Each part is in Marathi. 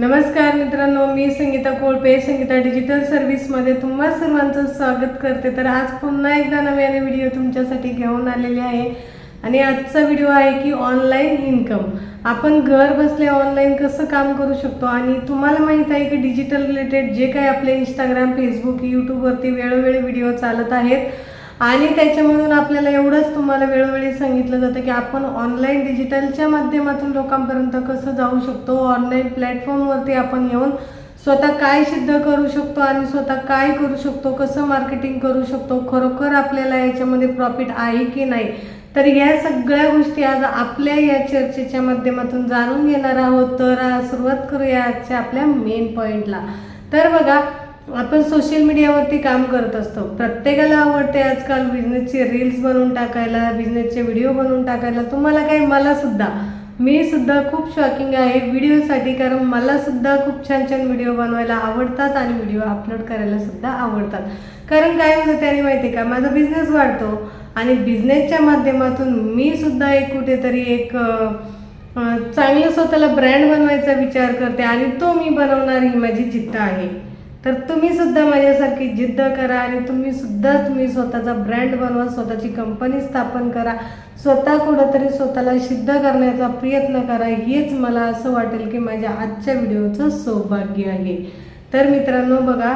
नमस्कार मित्रांनो मी संगीता कोळपे संगीता डिजिटल सर्व्हिसमध्ये तुम्हा सर्वांचं स्वागत करते. तर आज पुन्हा एकदा नव्याने व्हिडिओ तुमच्यासाठी घेऊन आलेले आहे. आणि आजचा व्हिडिओ आहे की ऑनलाईन इन्कम आपण घर बसल्या ऑनलाईन कसं काम करू शकतो? आणि तुम्हाला माहीत आहे की डिजिटल रिलेटेड जे काही आपले इंस्टाग्राम फेसबुक यूट्यूबवरती वेळोवेळी व्हिडिओ चालत आहेत. आणि त्याच्यामधून आपल्याला एवढंच तुम्हाला वेळोवेळी सांगितलं जातं की आपण ऑनलाईन डिजिटलच्या माध्यमातून लोकांपर्यंत कसं जाऊ शकतो? ऑनलाईन प्लॅटफॉर्मवरती आपण येऊन स्वतः काय सिद्ध करू शकतो आणि स्वतः काय करू शकतो? कसं मार्केटिंग करू शकतो? खरोखर आपल्याला याच्यामध्ये प्रॉफिट आहे की नाही? तर या सगळ्या गोष्टी आज आपल्या या चर्चेच्या माध्यमातून जाणून घेणार आहोत. तर सुरुवात करूया आजच्या आपल्या मेन पॉईंटला तर बघा आपण सोशल मीडियावरती काम करत असतो. प्रत्येकाला आवडते आजकाल बिझनेसचे रील्स बनवून टाकायला बिझनेसचे व्हिडिओ बनवून टाकायला. तुम्हाला काय? मला सुद्धा. मी सुद्धा खूप शॉकिंग आहे व्हिडिओसाठी कारण मला सुद्धा खूप छान छान व्हिडिओ बनवायला आवडतात आणि व्हिडिओ अपलोड करायला सुद्धा आवडतात. कारण काय होतं त्याने माहिती आहे का? माझा बिझनेस वाढतो आणि बिझनेसच्या माध्यमातून मी सुद्धा एक कुठेतरी एक चांगलं स्वतःला ब्रँड बनवायचा विचार करते आणि तो मी बनवणार ही माझी जिद्द आहे. तर तुम्ही सुद्धा माझ्यासारखी जिद्द करा आणि तुम्ही सुद्धा तुम्ही स्वतःचा ब्रँड बनवा स्वतःची कंपनी स्थापन करा स्वतः कुठंतरी स्वतःला सिद्ध करण्याचा प्रयत्न करा. हेच मला असं वाटेल की माझ्या आजच्या व्हिडिओचं सौभाग्य आहे. तर मित्रांनो बघा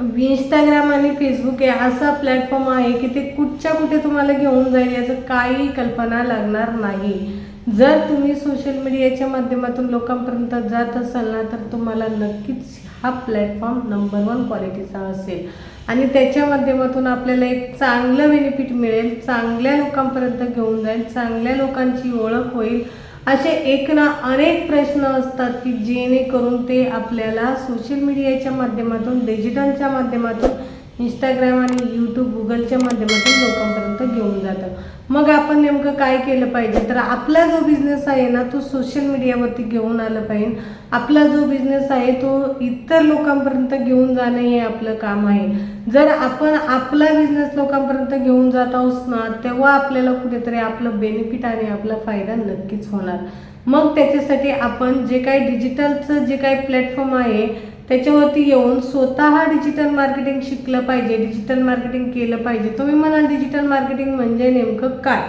इंस्टाग्राम आणि फेसबुक हे असा प्लॅटफॉर्म आहे की ते कुठच्या कुठे तुम्हाला घेऊन जाईल याचं काही कल्पना लागणार नाही. जर तुम्ही सोशल मीडियाच्या माध्यमातून लोकांपर्यंत जात असाल ना तर तुम्हाला नक्कीच हा प्लॅटफॉर्म नंबर वन क्वालिटीचा असेल. आणि त्याच्या माध्यमातून आपल्याला एक चांगलं बेनिफिट मिळेल चांगल्या लोकांपर्यंत घेऊन जाईल चांगल्या लोकांची ओळख होईल. असे एक ना अनेक प्रश्न असतात की जेणेकरून ते आपल्याला सोशल मीडियाच्या माध्यमातून डिजिटलच्या माध्यमातून इंस्टाग्राम आणि यूट्यूब गुगलच्या माध्यमातून लोकांपर्यंत घेऊन जातं. मग आपण नेमकं काय केलं पाहिजे? तर आपला जो बिझनेस आहे ना तो सोशल मीडियावरती घेऊन आलं पाहिजे. आपला जो बिझनेस आहे तो इतर लोकांपर्यंत घेऊन जाणं हे आपलं काम आहे. जर आपण आपला बिझनेस लोकांपर्यंत घेऊन जात आहोत ना तेव्हा आपल्याला कुठेतरी आपलं बेनिफिट आणि आपला फायदा नक्कीच होणार. मग त्याच्यासाठी आपण जे काही डिजिटलचं जे काही प्लॅटफॉर्म आहे त्याच्यावरती येऊन स्वतः डिजिटल मार्केटिंग शिकलं पाहिजे डिजिटल मार्केटिंग केलं पाहिजे. तुम्ही म्हणाल डिजिटल मार्केटिंग म्हणजे नेमकं काय?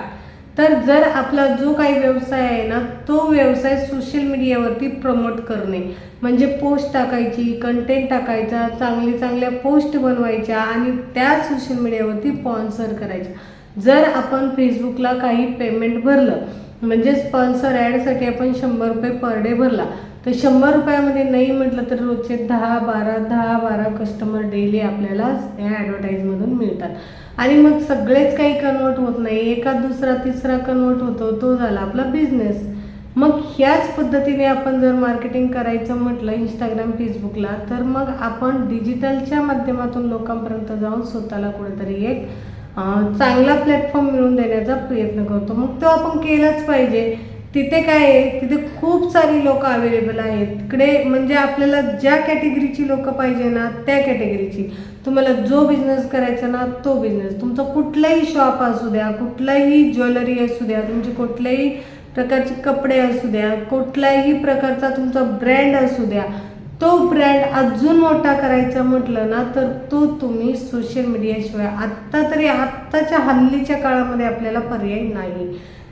तर जर आपला जो काही व्यवसाय आहे ना तो व्यवसाय सोशल मीडियावरती प्रमोट करणे. म्हणजे पोस्ट टाकायची कंटेंट टाकायचा चांगली चांगल्या पोस्ट बनवायच्या आणि त्या सोशल मीडियावरती स्पॉन्सर करायच्या. जर आपण फेसबुकला काही पेमेंट भरलं म्हणजे स्पॉन्सर ॲडसाठी आपण शंभर रुपये पर डे भरला तर शंभर रुपयामध्ये नाही म्हटलं तर रोजचे दहा बारा दहा बारा कस्टमर डेली आपल्याला या ॲडव्हर्टाईजमधून मिळतात. आणि मग सगळेच काही कन्वर्ट होत नाही. एका दुसरा तिसरा कन्वर्ट होतो तो झाला आपला बिझनेस मग ह्याच पद्धतीने आपण जर मार्केटिंग करायचं म्हटलं इंस्टाग्राम फेसबुकला तर मग आपण डिजिटलच्या माध्यमातून लोकांपर्यंत जाऊन स्वतःला कुठेतरी एक चांगला प्लॅटफॉर्म मिळवून देण्याचा प्रयत्न करतो. मग तो आपण केलाच पाहिजे. तिथे काय आहे? तिथे खूप सारी लोक अवेलेबल आहेत. तिकडे म्हणजे आपल्याला ज्या कॅटेगरीची लोक पाहिजे ना त्या कॅटेगरीची तुम्हाला जो बिझनेस करायचा ना तो बिझनेस तुमचा कुठलाही शॉप असू द्या कुठलाही ज्वेलरी असू द्या तुमची कुठल्याही प्रकारचे कपडे असू द्या कुठल्याही प्रकारचा तुमचा ब्रँड असू द्या तो ब्रँड अजून मोठा करायचा म्हटलं ना तर तो तुम्ही सोशल मीडियाशिवाय आत्ता तरी आत्ताच्या हल्लीच्या काळामध्ये आपल्याला पर्याय नाही.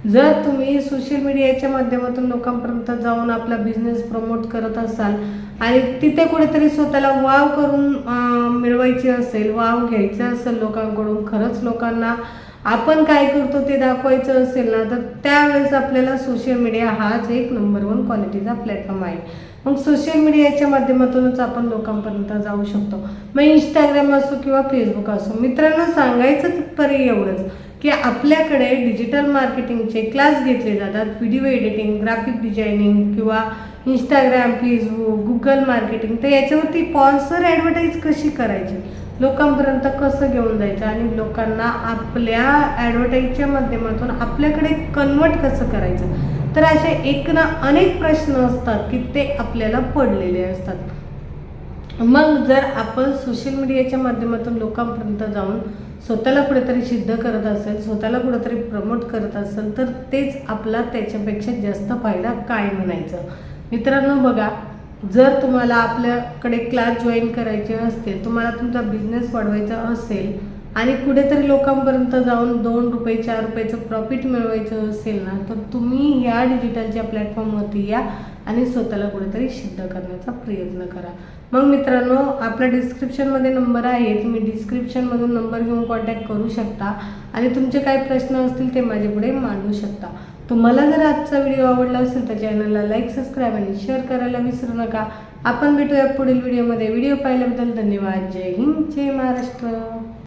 जर तुम्ही सोशल मीडियाच्या माध्यमातून लोकांपर्यंत जाऊन आपला बिझनेस प्रमोट करत असाल आणि तिथे कुठेतरी स्वतःला वाव करून मिळवायची असेल वाव घ्यायचा असेल लोकांकडून खरंच लोकांना आपण काय करतो ते दाखवायचं असेल ना तर त्यावेळेस आपल्याला सोशल मीडिया हाच एक नंबर वन क्वालिटीचा प्लॅटफॉर्म आहे. मग सोशल मीडियाच्या माध्यमातूनच आपण लोकांपर्यंत जाऊ शकतो. मग इंस्टाग्राम असो किंवा फेसबुक असो मित्रांना सांगायचं तात्पर्य एवढंच. की आपल्याकडे डिजिटल मार्केटिंगचे क्लास घेतले जातात व्हिडिओ एडिटिंग ग्राफिक डिझायनिंग किंवा इंस्टाग्राम फेसबुक गुगल मार्केटिंग तर याच्यावरती स्पॉन्सर ॲडव्हर्टाईज कशी करायची? लोकांपर्यंत कसं घेऊन जायचं? आणि लोकांना आपल्या ॲडव्हर्टाईजच्या माध्यमातून आपल्याकडे कन्वर्ट कसं करायचं? तर असे एक ना अनेक प्रश्न असतात की ते आपल्याला पडलेले असतात. मग जर आपण सोशल मीडियाच्या माध्यमातून लोकांपर्यंत जाऊन स्वतःला कुठेतरी सिद्ध करत असेल स्वतःला कुठेतरी प्रमोट करत असेल तर तेच आपला त्याच्यापेक्षा जास्त फायदा काय म्हणायचं मित्रांनो बघा जर तुम्हाला आपल्याकडे क्लास जॉईन करायचे असतील तुम्हाला तुमचा बिझनेस वाढवायचा असेल आणि कुठेतरी लोकांपर्यंत जाऊन दोन रुपये चार रुपयाचं प्रॉफिट मिळवायचं असेल ना तर तुम्ही ह्या डिजिटलच्या प्लॅटफॉर्मवरती या. आणि स्वतःला कुठेतरी सिद्ध करण्याचा प्रयत्न करा. मग मित्रांनो आपल्या डिस्क्रिप्शनमध्ये नंबर आहे. तुम्ही डिस्क्रिप्शनमधून नंबर घेऊन कॉन्टॅक्ट करू शकता. आणि तुमचे काय प्रश्न असतील ते माझ्या पुढे मांडू शकता. तुम्हाला जर आजचा व्हिडिओ आवडला असेल तर चॅनलला लाईक सबस्क्राईब आणि शेअर करायला विसरू नका. आपण भेटूया पुढील व्हिडिओमध्ये व्हिडिओ पाहिल्याबद्दल धन्यवाद. जय हिंद जय महाराष्ट्र.